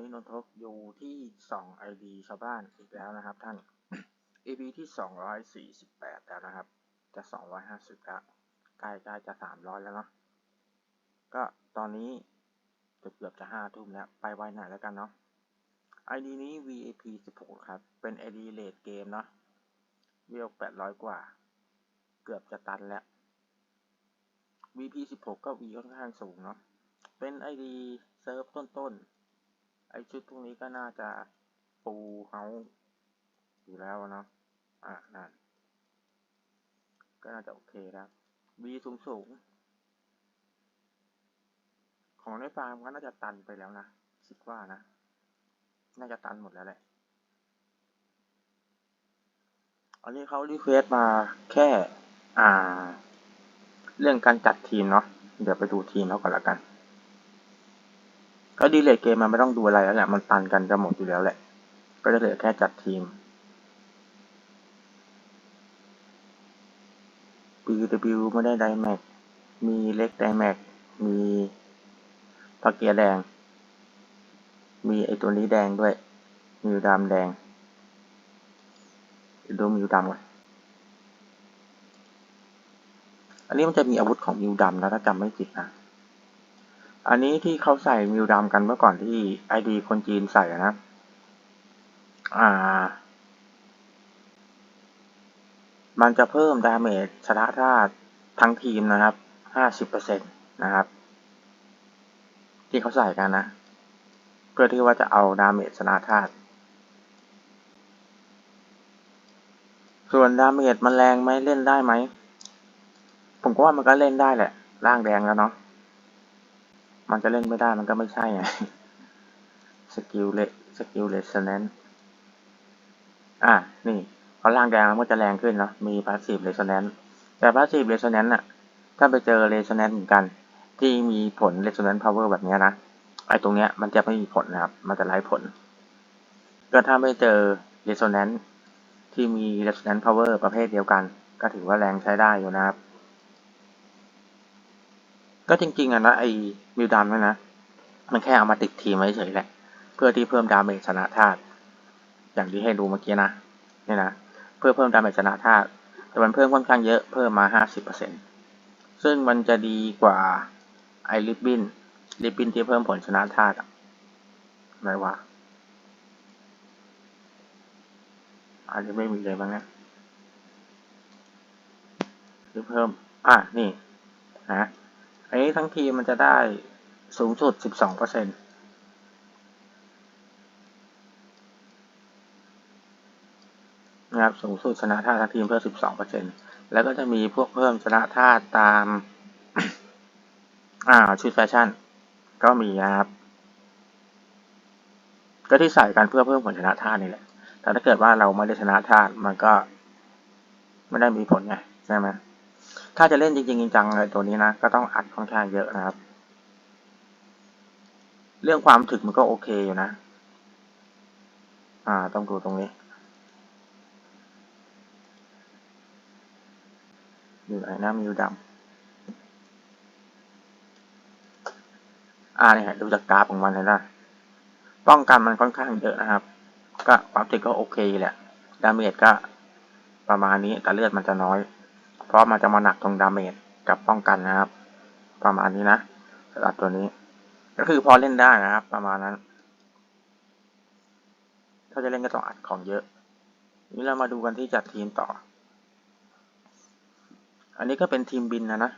นี้นนทกอยู่ที่2 ID ชาวบ้านอีกแล้วนะครับท่าน EP ที่ 248 แล้วนะครับ จะ 250 แล้ว ใกล้ใกล้จะ 300 แล้วเนาะ ก็ตอนนี้เกือบเกือบจะ5ทุ่มแล้ว ไปไวหน่อยแล้วกันเนาะ ID นี้ VAP 16 ครับ เป็น ID เลดเกมเนาะเวล800 กว่า เกือบจะตันแล้ว VP 16 ก็ V ค่อนข้างสูงเนาะ เป็น ID เซิร์ฟต้นๆ ไอชุดพวกนี้ก็น่าจะปูเฮาอยู่แล้วเนาะอะนั่นก็น่าจะโอเคแล้ว V สูงสูงของในฟาร์มก็น่าจะตันไปแล้วนะคิดว่านะ น่าจะตันหมดแล้วแหละ อันนี้เขารีเควสมาแค่ อ่า เรื่องการจัดทีมเนาะเดี๋ยวไปดูทีมเขาก่อนละกัน ก็ดีเลยเกมมันไม่ต้องดูอะไรแล้วแหละมันตันกันจะหมดอยู่แล้วแหละ ก็จะเหลือแค่จัดทีม BW ไม่ได้ไดแม็กมีเล็กไดแม็กมีพักเกียแดง มีไอตัวนี้แดงด้วยมิวดำแดงดูมิวดำก่อนอันนี้มันจะมีอาวุธของมิวดำนะถ้าจำไม่ผิดนะ อันนี้ที่เขาใส่มิวดำกันเมื่อก่อนที่ไอดีคนจีนใส่นะ อ่า มันจะเพิ่มดาเมจชนะธาตุทั้งทีมนะครับห้าสิบเปอร์เซ็นตนะครับ ที่เขาใส่กันนะ เพื่อที่ว่าจะเอาดาเมจชนะธาตุส่วนดาเมจมันแรงไหมเล่นได้ไหม ผมก็ว่ามันก็เล่นได้แหละ ร่างแดงแล้วเนาะ มันจะเล่นไม่ได้มันก็ไม่ใช่ไงสกิลเลสสกิลเลสแนนอะ นี่พอร่างแดงมันก็จะแรงขึ้นเนาะมีพาสซีฟเลสแนนแต่พาสซีฟเลสแนนน่ะถ้าไปเจอเลสแนนเหมือนกัน ที่มีผลเลสแนนพาวเวอร์แบบนี้นะไอ้ตรงเนี้ยมันจะไม่มีผลนะครับ มันจะไร้ผล ก็ถ้าไม่เจอเลสแนนที่มีเลสแนนพาวเวอร์ประเภทเดียวกัน ก็ถือว่าแรงใช้ได้อยู่นะครับ ก็จริงๆอะนะไอ้มิวดำนั่นนะ มันแค่เอามาติดทีมไว้เฉยแหละ เพื่อที่เพิ่มดาเมจชนะธาตุอย่างที่ให้ดูเมื่อกี้นะเนี่ยนะ เพื่อเพิ่มดาเมจชนะธาตุแต่มันเพิ่มค่อนข้างเยอะเพิ่มมาห้าสิบเปอร์เซ็นซึ่งมันจะดีกว่าไอริบบินริบบินที่เพิ่มผลชนะธาตุอะไรวะอันนี้ไม่มีเลยบ้างนะหรือเพิ่ม อะ นี่นะ อันนี้ทั้งทีมมันจะได้สูงสุด 12เปอร์เซ็นต์นะครับสูงสุดชนะท่าทั้งทีมเพิ่ม 12เปอร์เซ็นต์แล้วก็จะมีพวกเพิ่มชนะท่าตาม อ่าชุดแฟชั่น ก็มีนะครับ ก็ที่ใส่กันเพื่อเพิ่มผลชนะท่านี่แหละ แต่ถ้าเกิดว่าเราไม่ได้ชนะท่ามันก็ไม่ได้มีผลไงใช่ไหม ถ้าจะเล่นจริงๆจังๆเลยตัวนี้นะ ก็ต้องอัดค่อนข้างเยอะนะครับ เรื่องความถึกมันก็โอเคอยู่นะ อ่า ต้องดูตรงนี้อยู่ไหนนะมิวดำอ่าเนี่ยดูจากกราฟของมันเลยนะป้องกันมันค่อนข้างเยอะนะครับ ก็ความถึกก็โอเคแหละ ดาเมจก็ประมาณนี้แต่เลือดมันจะน้อย เพราะมันจะมาหนักตรงดาเมจกับป้องกันนะครับ ประมาณนี้นะสำหรับตัวนี้ ก็คือพอเล่นได้นะครับ ประมาณนั้น ถ้าจะเล่นก็ต้องอัดของเยอะ นี้เรามาดูกันที่จัดทีมต่อ อันนี้ก็เป็นทีมบินนะนะ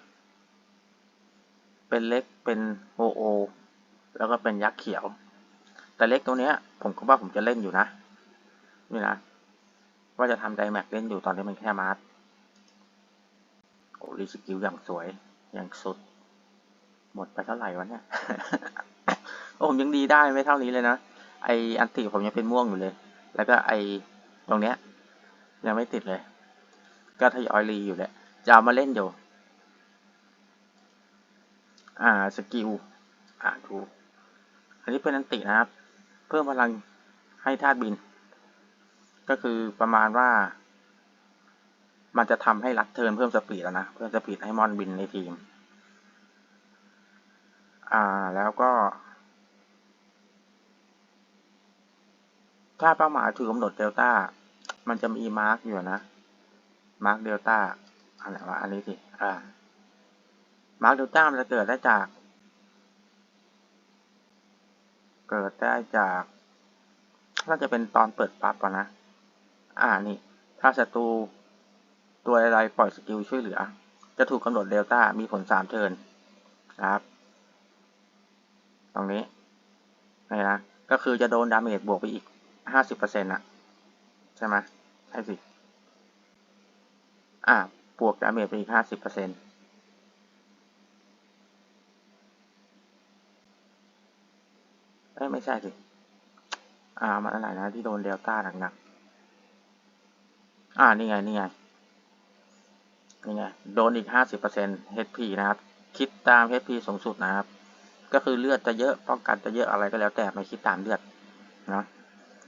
เป็นเล็กเป็นโอโอ แล้วก็เป็นยักษ์เขียว แต่เล็กตัวเนี้ย ผมก็ว่าผมจะเล่นอยู่นะ นี่นะว่าจะทำไดแม็กเล่นอยู่ตอนที่มันแค่มาร์โอ้ รีสกิลอย่างสวย อย่างสุด หมดไปเท่าไหร่วะเนี่ย โอ้ผมยังดีได้ไม่เท่านี้เลยนะ ไออันติผมยังเป็นม่วงอยู่เลย แล้วก็ไอตรงเนี้ย ยังไม่ติดเลย ก็ทยอยรีอยู่แหละจะเอามาเล่นอยู่ อ่า สกิล อ่าถูอันนี้เป็นอันตินะครับ เพิ่มพลังให้ธาตุบิน ก็คือประมาณว่า มันจะทำให้รัดเทินเพิ่มสปีดแล้วนะ เพิ่มสปีดให้มอนบินในทีม อ่าแล้วก็ ถ้าเป้าหมายถูกกำหนดเดลต้า มันจะมีมาร์กอยู่นะ มาร์กเดลต้าอะไรวะอันนี้สิอ่า มาร์กเดลต้ามันจะเกิดได้จาก เกิดได้จากน่าจะเป็นตอนเปิดปั๊บก่อนนะ อ่านี่ ถ้าศัตรู ตัวอะไรปล่อยสกิลช่วยเหลือ จะถูกกำหนดเดลต้ามีผลสามเทิร์นนะครับ ตรงนี้นี่นะก็คือจะโดนดาเมจบวกไปอีกห้าสิบเปอร์เซ็นต์ะใช่ไหมใช่สิอ่าบวกดาเมจไปอีกห้าสิบเปอร์เซ็นต์เอ้ไม่ใช่สิอ่ามันอะไรนะที่โดนเดลต้าหนักๆอ่านี่ไงนี่ไง นี่ไงโดนอีกห้าสิบเปอร์เซ็นต์ HP นะครับ คิดตาม HP สูงสุดนะครับ ก็คือเลือดจะเยอะป้องกันจะเยอะอะไรก็แล้วแต่ไม่คิดตามเลือดนะ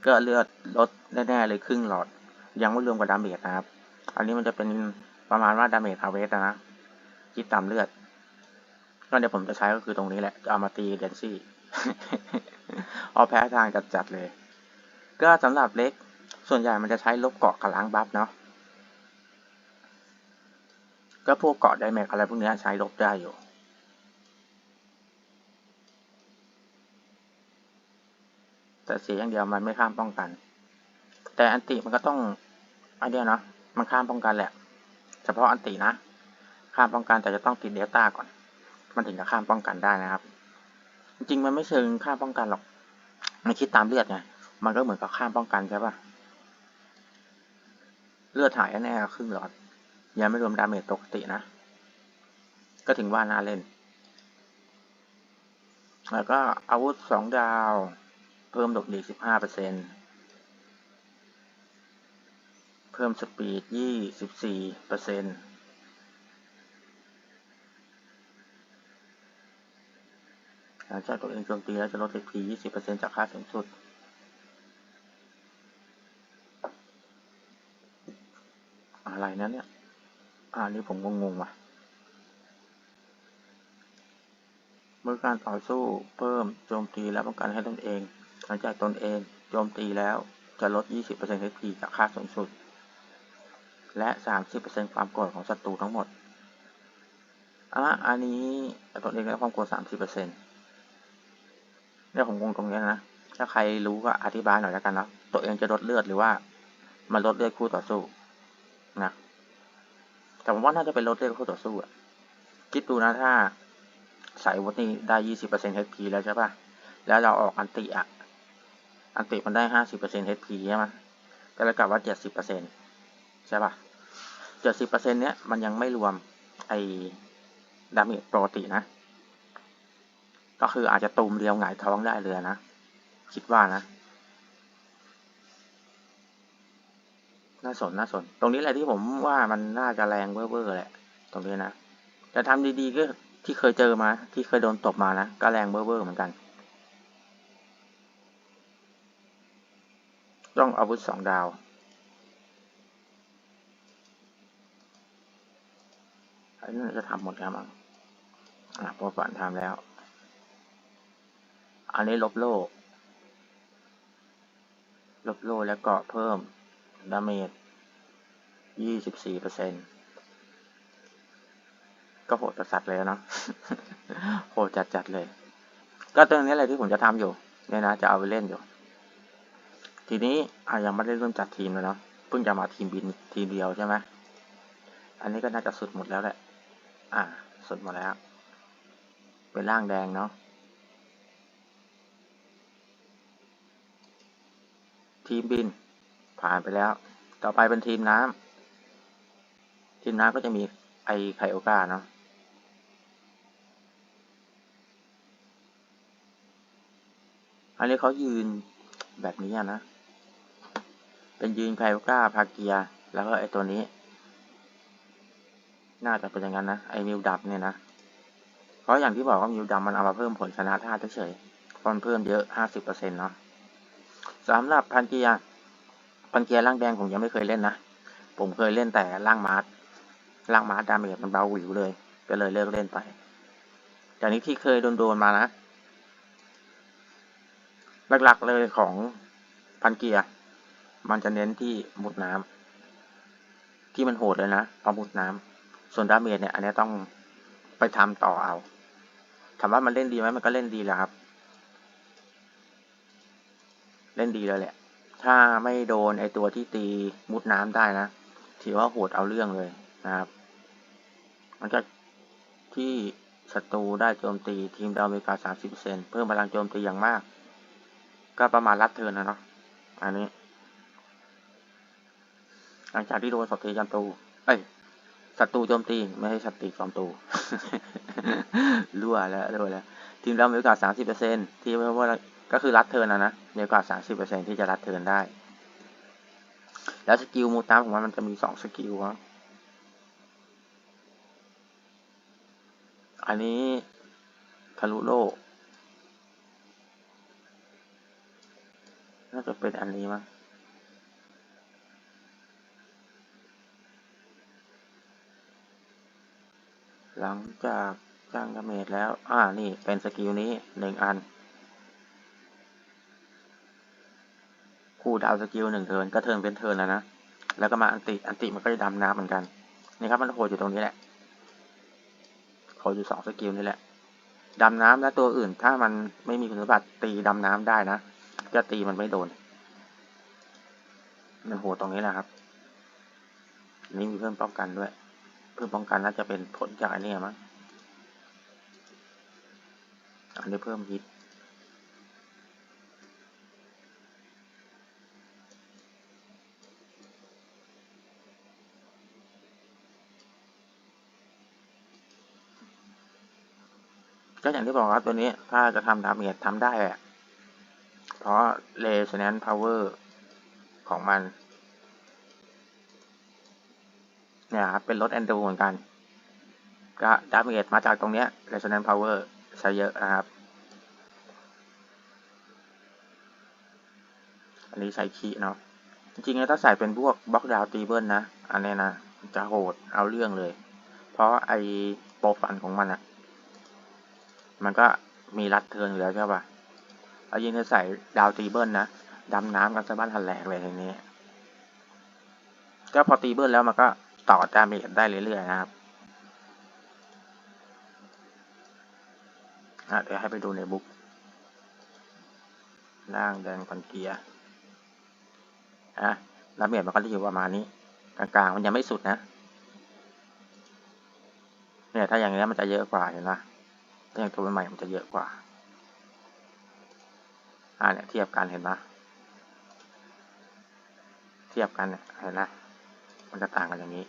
ก็เลือดลดแน่ๆเลยครึ่งหลอด ยังไม่รวมกับดาเมจนะครับ อันนี้มันจะเป็นประมาณว่าดาเมจฮาเวสนะคิดตามเลือดก็เดี๋ยวผมจะใช้ก็คือตรงนี้แหละจะเอามาตีเดนซี่เอาแพ้ทางจัดๆเลย ก็สำหรับเล็กส่วนใหญ่มันจะใช้ลบเกาะกับล้างบัฟเนาะ ก็พวกเกาะไดแม็กอะไรพวกนี้ใช้ลบได้อยู่แต่เสียอย่างเดียวมันไม่ข้ามป้องกัน แต่อันติมันก็ต้องอันเดียวเนาะมันข้ามป้องกันแหละ เฉพาะอันตินะ ข้ามป้องกันแต่จะต้องติดเดลต้าก่อน มันถึงจะข้ามป้องกันได้นะครับ จริงๆมันไม่เชิงข้ามป้องกันหรอก มันคิดตามเลือดไง มันก็เหมือนกับข้ามป้องกันใช่ปะเลือดหายแน่ๆครึ่งหลอด ยังไม่รวมดาเมจปกตินะ ก็ถึงว่าน่าเล่น แล้วก็อาวุธสองดาว เพิ่มดกดีสิบห้าเปอร์เซ็นเพิ่มสปีดยี่สิบสี่เปอร์เซ็นหลังจากตัวเองโจมตีแล้วจะลด HP ยี่สิบเปอร์เซ็นจากค่าสูงสุด อะไรนั้นเนี่ย อ่านี่ผมงงๆว่ะ เมื่อการต่อสู้เพิ่มโจมตีและป้องกันให้ตนเอง หลังจากตนเองโจมตีแล้วจะลด 20% HP จากค่าสูงสุด และ 30%ความโกรธของศัตรูทั้งหมดอะอันนี้ตนเองได้ความโกรธ30%เนี่ยผมงงตรงนี้นะ ถ้าใครรู้ก็อธิบายหน่อยแล้วกันนะตัวเองจะลดเลือดหรือว่ามันลดเลือดคู่ต่อสู้นะ แต่ผมว่าน่าจะเป็นลดเลือดคู่ต่อสู้อะคิดดูนะถ้าใส่วุฒินี่ได้ยี่สิบเปอร์เซ็นต์ HP แล้วใช่ปะแล้วเราออกอันติอะอันติมันได้ห้าสิบเปอร์เซ็นต์ HP ใช่ไหมก็เลยกลับว่าเจ็ดสิบเปอร์เซ็นต์ใช่ปะเจ็ดสิบเปอร์เซ็นต์เนี้ยมันยังไม่รวมไอ้ดาเมจปกตินะ ก็คืออาจจะตูมเดียวหงายท้องได้เลยนะ คิดว่านะ น่าสนน่าสน ตรงนี้แหละที่ผมว่ามันน่าจะแรงเวอร์ๆแหละ ตรงนี้นะจะทำดีๆก็ที่เคยเจอมา ที่เคยโดนตบมานะก็แรงเวอร์ๆเหมือนกัน ต้องอาวุธสองดาวอันนี้จะทำหมดแล้วมั้งอะพอฝันทำแล้ว อันนี้ลบโลกลบโลแล้วก็เพิ่ม ดาเมจยี่สิบสี่เปอร์เซ็นต์ก็โหดประสัดเลยนะโหดจัดๆเลย ก็ตรงนี้แหละที่ผมจะทำอยู่เนี่ยนะ จะเอาไปเล่นอยู่ ทีนี้อายังไม่ได้เริ่มจัดทีมเลยเนาะเพิ่งจะมาทีมบินทีมเดียวใช่ไหมอันนี้ก็น่าจะสุดหมดแล้วแหละ อ่า สุดหมดแล้ว เป็นร่างแดงเนาะทีมบิน ผ่านไปแล้ว ต่อไปเป็นทีมน้ำทีมน้ำก็จะมีไอไคโอกาเนาะอันนี้เขายืนแบบนี้นะ เป็นยืนไคโอกาพาเกีย แล้วก็ไอตัวนี้ น่าจะเป็นอย่างนั้นนะ ไอมิวดับเนี่ยนะ เพราะอย่างที่บอกว่ามิวดับมันเอามาเพิ่มผลชนะท่าเฉยๆมันเพิ่มเยอะห้าสิบเปอร์เซ็นต์เนาะสำหรับพันเกียร์ พันเกียร์ร่างแดงผมยังไม่เคยเล่นนะ ผมเคยเล่นแต่ร่างมาร์ร่างมาร์ดาเมจมันเบาหวิวเลย ก็เลยเลิกเล่นไปจากนี้ที่เคยโดนๆมานะ หลักๆเลยของพันเกียร์ มันจะเน้นที่มุดน้ำที่มันโหดเลยนะเอามุดน้ำส่วนดาเมจเนี่ย อันนี้ต้องไปทำต่อเอาถามว่ามันเล่นดีไหมมันก็เล่นดีแหละครับ เล่นดีเลยแหละ ถ้าไม่โดนไอตัวที่ตีมุดน้ำได้นะถือว่าโหดเอาเรื่องเลยนะครับมันก็ที่ศัตรูได้โจมตีทีมดาวเมกา30%เพิ่มพลังโจมตีอย่างมาก ก็ประมาณรัดเทินนะเนาะอันนี้ หลังจากที่โดนศัตรูจำตูเอ้ยศัตรูโจมตีไม่ใช่ศัตรูจอมตูรั่วแล้วรั่วแล้วทีมเรามีโอกา30%ที่ว่า ก็คือรัดเทินนะนะมีโอกาส30%ที่จะรัดเทินได้ แล้วสกิลมูตามของมันมันจะมีสองสกิลครับอันนี้ทะลุโลก น่าจะเป็นอันนี้มั้งหลังจากจ้างดาเมจแล้ว อ่า นี่ เป็นสกิลนี้หนึ่งอัน คู่ดาวสกิลหนึ่งเทินก็เทินเป็นเทินแล้วนะ แล้วก็มาอันติ อันติมันก็จะดำน้ำเหมือนกัน นี่ครับมันโหดอยู่ตรงนี้แหละโหดอยู่สองสกิลนี่แหละ ดำน้ำและตัวอื่นถ้ามันไม่มีคุณสมบัติตีดำน้ำได้นะ จะตีมันไม่โดนมันโหดตรงนี้แหละครับ นี่มีเพิ่มป้องกันด้วย เพิ่มป้องกันน่าจะเป็นผลจากอันนี้มั้งอันนี้เพิ่มฮิต ก็อย่างที่บอกครับตัวนี้ถ้าจะทำดาเมจทำได้แหละ เพราะ resonance power ของมัน เนี่ยครับ เป็นรถแอนดูเหมือนกัน ก็ดาเมจมาจากตรงเนี้ย resonance power ใช้เยอะนะครับ อันนี้ใส่คีเนาะจริงๆถ้าใส่เป็นพวกบล็อกดาวตีเบิลนะ อันนี้นะ จะโหดเอาเรื่องเลย เพราะไอโปรฟันของมันอะ มันก็มีรัดเทินอยู่แล้วใช่ป่ะเอายิงจะใส่ดาวตีเบิลนะดำน้ำกันสะบ้านหันแหลกเลยทีนี้ ก็พอตีเบิลแล้วมันก็ต่อดาเมจได้เรื่อยๆนะครับเดี๋ยวให้ไปดูในบุ๊กล่างแดงพันเกียร์อะดาเมจมันก็จะอยู่ประมาณนี้กลางๆมันยังไม่สุดนะเนี่ยถ้าอย่างนี้มันจะเยอะกว่าเห็นไหม ถ้าอย่างตัวใหม่มันจะเยอะกว่า อ่าเนี่ยเทียบกันเห็นไหมเทียบกันเนี่ยเห็นไหมมันจะต่างกันอย่างนี้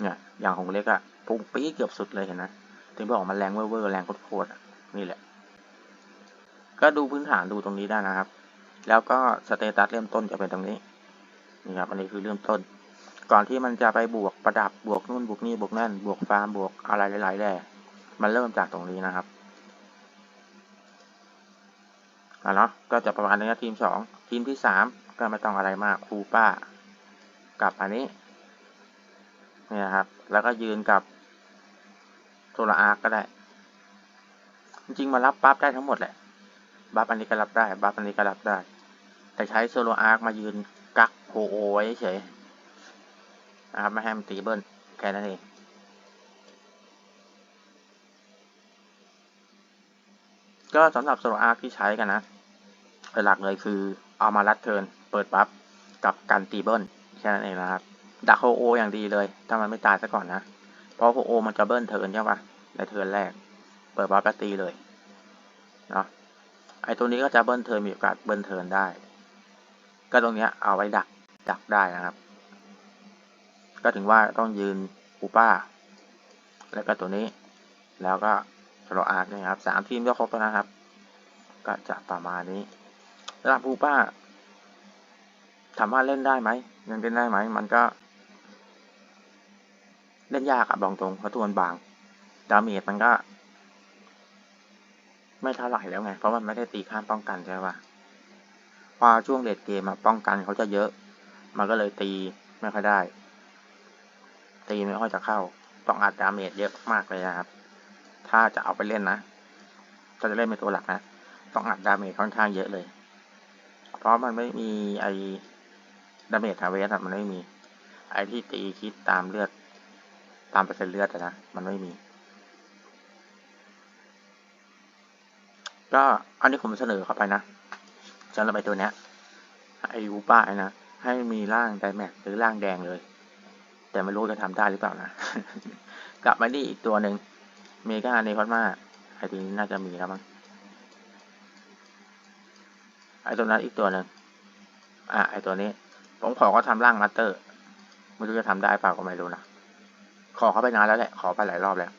เนี่ยอย่างของเล็กอะปุ่งปี๊เกือบสุดเลยเห็นไหมถึงบอกมันแรงเว่อร์แรงโคตรๆนี่แหละ ก็ดูพื้นฐานดูตรงนี้ได้นะครับ แล้วก็สเตตัสเริ่มต้นจะเป็นตรงนี้นี่ครับอันนี้คือเริ่มต้น ก่อนที่มันจะไปบวกประดับบวกนู่นบวกนี่บวกนั่นบวกฟาร์มบวกอะไรหลายๆแหล่มันเริ่มจากตรงนี้นะครับอะเนาะก็จะประมาณนี้ทีมสองทีมที่สามก็ไม่ต้องอะไรมากครูป้า กับอันนี้เนี่ยครับ แล้วก็ยืนกับโซลาอาร์ก็ได้ จริงๆมารับปั๊บได้ทั้งหมดแหละบัฟอันนี้ก็รับได้บัฟอันนี้ก็รับได้ แต่ใช้โซโลอาร์มายืนกักโฮโอไว้เฉย นะครับไม่ให้มันตีเบิ้ลแค่นั้นเองก็สำหรับโซโลอาร์ที่ใช้กันนะหลักเลยคือเอามารัดเทินเปิดปั๊บกับการตีเบิ้ลแค่นั้นเองนะครับดักโฮโออย่างดีเลย ถ้ามันไม่ตายซะก่อนนะ เพราะโฮโอมันจะเบิ้ลเทินใช่ปะในเทินแรก เปิดปั๊บก็ตีเลยเนาะไอตัวนี้ก็จะเบิ้ลเทินมีโอกาสเบิ้ลเทินได้ ก็ตรงเนี้ยเอาไว้ดักดักได้นะครับ ก็ถึงว่าต้องยืนปูป้า แล้วก็ตัวนี้ แล้วก็โรอาร์นะครับสามทีมก็ครบแล้วนะครับ ก็จะประมาณนี้สำหรับปูป้าถามว่าเล่นได้ไหมยังเล่นได้ไหมมันก็ เล่นยากอะบองตรงเพราะตัวมันบางดาเมจมันก็ ไม่เท่าไหร่แล้วไง เพราะมันไม่ได้ตีข้ามป้องกันใช่ปะพอช่วงเลดเกมอะป้องกันเขาจะเยอะ มันก็เลยตีไม่ค่อยได้ ตีไม่ค่อยจะเข้า ต้องอัดดาเมจเยอะมากเลยนะครับ ถ้าจะเอาไปเล่นนะ ถ้าจะเล่นเป็นตัวหลักนะ ต้องอัดดาเมจค่อนข้างเยอะเลย เพราะมันไม่มีไอดาเมจทาเวสมันไม่มี ไอที่ตีคิดตามเลือด ตามเปอร์เซ็นต์เลือดอะนะ มันไม่มี ก็อันนี้ผมเสนอเข้าไปนะสำหรับไอตัวเนี้ยไอวูป้านะ ให้มีร่างไดแม็กหรือร่างแดงเลย แต่ไม่รู้จะทำได้หรือเปล่านะ กลับมาที่อีกตัวหนึ่งเมกาในคอสมาไอตัวนี้น่าจะมีแล้วมั้งไอตัวนั้นอีกตัวหนึ่งอะไอตัวนี้ ผมขอก็ทำร่างมาสเตอร์ ไม่รู้จะทำได้เปล่าก็ไม่รู้นะ ขอเขาไปนานแล้วแหละ ขอไปหลายรอบแล้ว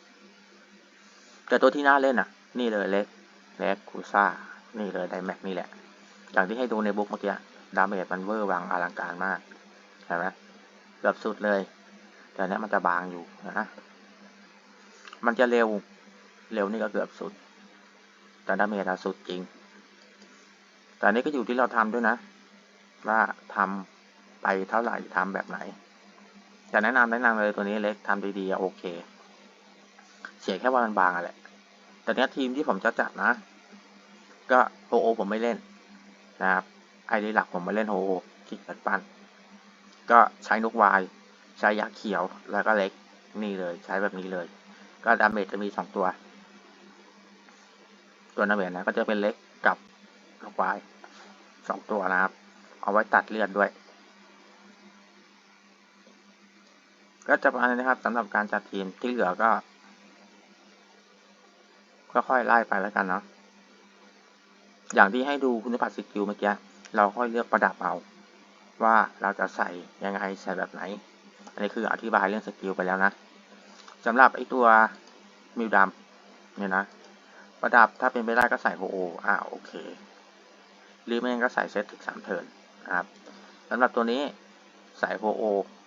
แต่ตัวที่น่าเล่นอะ นี่เลยเล็กเล็กคูซ่า นี่เลยไดแม็กนี่แหละ อย่างที่ให้ดูในบุ๊กเมื่อกี้ ดาเมจมันเวอร์วังอลังการมาก เห็นไหมเกือบสุดเลย แต่เนี้ยมันจะบางอยู่นะมันจะเร็วเร็วนี่ก็เกือบสุด แต่ดาเมจสุดจริง แต่นี้ก็อยู่ที่เราทำด้วยนะ ว่าทำไปเท่าไหร่ทำแบบไหนจะแนะนำแนะนำเลยตัวนี้เล็กทำดีๆโอเค เสียแค่ว่ามันบางอะแหละแต่เนี้ยทีมที่ผมจะจัดนะ ก็โอโอผมไม่เล่นนะครับไอดีหลักผมมาเล่นโอโอคิดเกิดปั้นก็ใช้นกวาย ใช้ยักษ์เขียวแล้วก็เล็กนี่เลยใช้แบบนี้เลย ก็ดาเมจจะมีสองตัว ตัวดาเมจนะก็จะเป็นเล็กกับนกวายสองตัวนะครับ เอาไว้ตัดเลือดด้วย ก็จะประมาณนี้นะครับสำหรับการจัดทีมที่เหลือก็ค่อยๆไล่ไปแล้วกันเนาะอย่างที่ให้ดูคุณสมบัติสกิลเมื่อกี้เราค่อยเลือกประดับเอา ว่าเราจะใส่ยังไงใส่แบบไหน อันนี้คืออธิบายเรื่องสกิลไปแล้วนะสำหรับไอตัวมิวดำเนี่ยนะ ประดับถ้าเป็นไปได้ก็ใส่โฮโออ่าโอเค หรือไม่งั้นก็ใส่เซตถึงสามเทิร์นนะครับสำหรับตัวนี้ใส่โฮโอ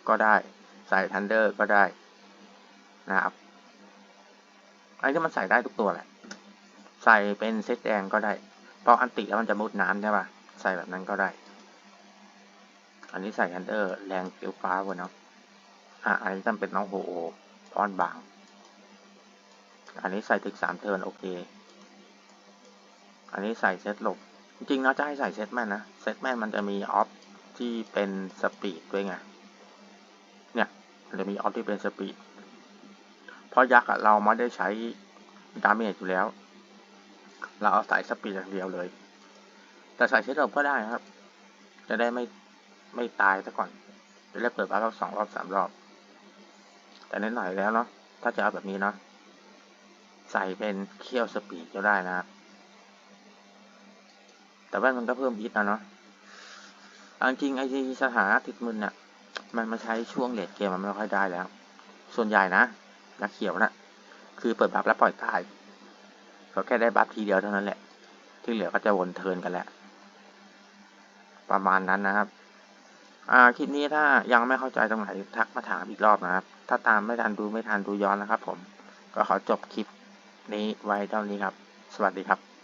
ก็ได้ ใส่ทันเดอร์ก็ได้นะครับอันนี้มันใส่ได้ทุกตัวแหละ ใส่เป็นเซตแดงก็ได้ เพราะอันติแล้วมันจะมุดน้ำใช่ป่ะ ใส่แบบนั้นก็ได้ อันนี้ใส่ทันเดอร์แรงเกียวฟ้าวนเนาะ อันนี้จำเป็นน้องโฮโอพอนบาง อันนี้ใส่ถึงสามเทิร์นโอเค อันนี้ใส่เซตหลบ จริงๆนะจะให้ใส่เซตแมนนะ เซตแมนมันจะมีออฟที่เป็นสปีดด้วยไง เนี่ยจะมีออฟที่เป็นสปีด เพราะยักษ์เราไม่ได้ใช้ดาเมจอยู่แล้ว เราเอาใส่สปีดอย่างเดียวเลย แต่ใส่เซตหลบก็ได้ครับ จะได้ไม่ไม่ตายซะก่อนจะได้เปิดบ้านรอบสองรอบสามรอบ แต่นิดหน่อยแล้วเนาะถ้าจะเอาแบบนี้เนาะใส่เป็นเคี่ยวสปีดก็ได้นะครับ แต่ว่ามันก็เพิ่มยิดนะเนาะจริงไอทีสถานะติดมึนเนี่ยมันมาใช้ช่วงเลดเกมมันไม่ค่อยได้แล้ว ส่วนใหญ่นะนักเขียวนะคือเปิดบัฟแล้วปล่อยตายก็แค่ได้บัฟทีเดียวเท่านั้นแหละ ที่เหลือก็จะวนเทินกันแหละ ประมาณนั้นนะครับ อ่าคลิปนี้ถ้ายังไม่เข้าใจตรงไหนทักมาถามอีกรอบนะครับ ถ้าตามไม่ทันดูไม่ทันดูย้อนนะครับผม ก็ขอจบคลิปนี้ไว้เท่านี้ครับ สวัสดีครับ